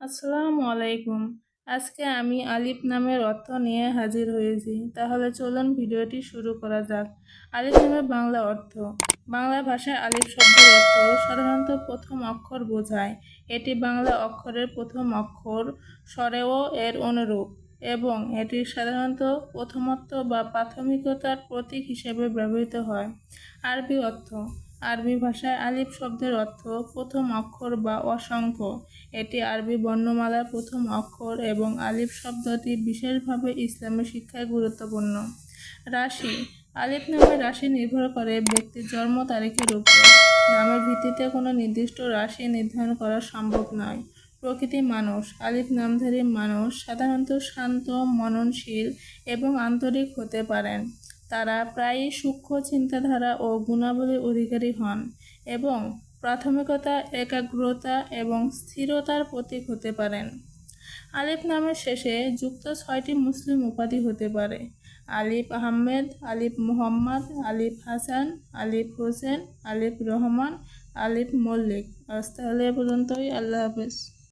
আসসালামু আলাইকুম। আজকে আমি আলিফ নামের অর্থ নিয়ে হাজির হয়েছি। তাহলে চলুন ভিডিওটি শুরু করা যাক। আলিফ নামের বাংলা অর্থ। বাংলা ভাষায় আলিফ শব্দের অর্থ সাধারণত প্রথম অক্ষর বোঝায়। এটি বাংলা অক্ষরের প্রথম অক্ষর, স্বরেও এর অনুরূপ, এবং এটি সাধারণত প্রথমত্ব বা প্রাথমিকতার প্রতীক হিসেবে ব্যবহৃত হয়। আরবি অর্থ। আরবি ভাষায় আলিফ শব্দের অর্থ প্রথম অক্ষর বা অসংখ্য। এটি আরবি বর্ণমালার প্রথম অক্ষর এবং আলিফ শব্দটি বিশেষভাবে ইসলামী শিক্ষায় গুরুত্বপূর্ণ। রাশি, আলিফ নামের রাশি নির্ভর করে ব্যক্তির জন্ম তারিখের উপর। নামের ভিত্তিতে কোনো নির্দিষ্ট রাশি নির্ধারণ করা সম্ভব নয়। প্রকৃতি মানুষ, আলিফ নামধারী মানুষ সাধারণত শান্ত, মননশীল এবং আন্তরিক হতে পারেন। তারা প্রায়ই সূক্ষ্ম চিন্তাধারা ও গুণাবলীর অধিকারী হন এবং প্রাথমিকতা, একাগ্রতা এবং স্থিরতার প্রতীক হতে পারেন। আলিফ নামের শেষে যুক্ত ছয়টি মুসলিম উপাধি হতে পারে। আলিফ আহমেদ, আলিফ মুহাম্মদ, আলিফ হাসান, আলিফ হোসেন, আলিফ রহমান, আলিফ মল্লিক। আজ তাহলে পর্যন্তই। আল্লাহ হাফেজ।